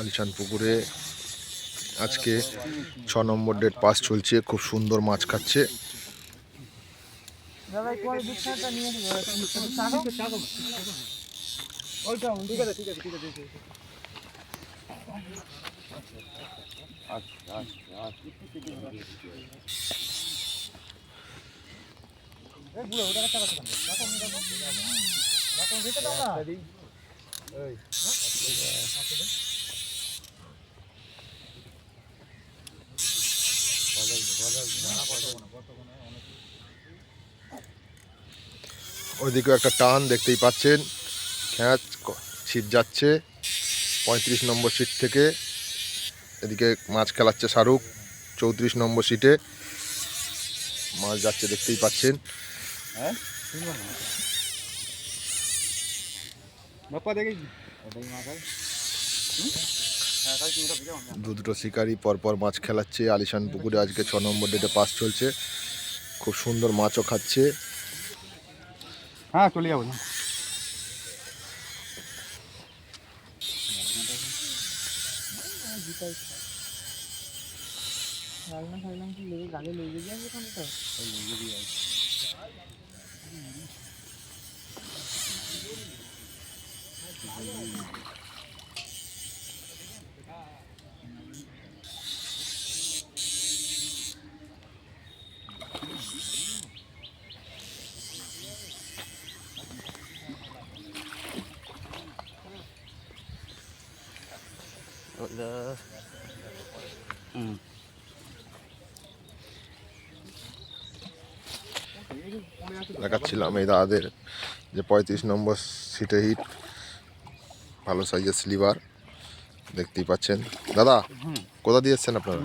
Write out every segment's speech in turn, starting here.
আলিশান পুকুরে। আজকে ছ নম্বর ডেট পাস চলছে খুব সুন্দর মাছ খাচ্ছে। ওইদিকেও একটা টান দেখতেই পাচ্ছেন। খ্যাঁচ ছিপ যাচ্ছে। পঁয়ত্রিশ নম্বর সিট থেকে এদিকে মাছ খেলাচ্ছে শাহরুখ। চৌত্রিশ নম্বর সিটে মাছ যাচ্ছে দেখতেই পাচ্ছেন। বাপ্পা দেখি। দু দুটো শিকারি পরপর মাছ খেলাচ্ছে। আলিশান পুকুরে আজকে ছ নম্বর ডেটে পাস চলছে। খুব সুন্দর মাছও খাচ্ছে। হ্যাঁ চলে যাব। না ফাইলাম দিয়ে দেখাচ্ছিলাম এই দাদাদের যে পঁয়ত্রিশ নম্বর সিটে হিট ভালো সাইজের স্লিভার দেখতেই পাচ্ছেন। দাদা কোথা দিয়ে এসছেন আপনারা?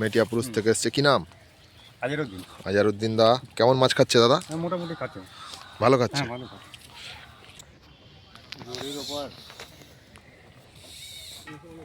মেটিয়াপুরুষ থেকে। এসছে। কি নাম? আজেরও দিন আজারউদ্দিন দা কেমন মাছ খাচ্ছে দাদা? হ্যাঁ মোটামুটি খাচ্ছে। ভালো খাচ্ছে?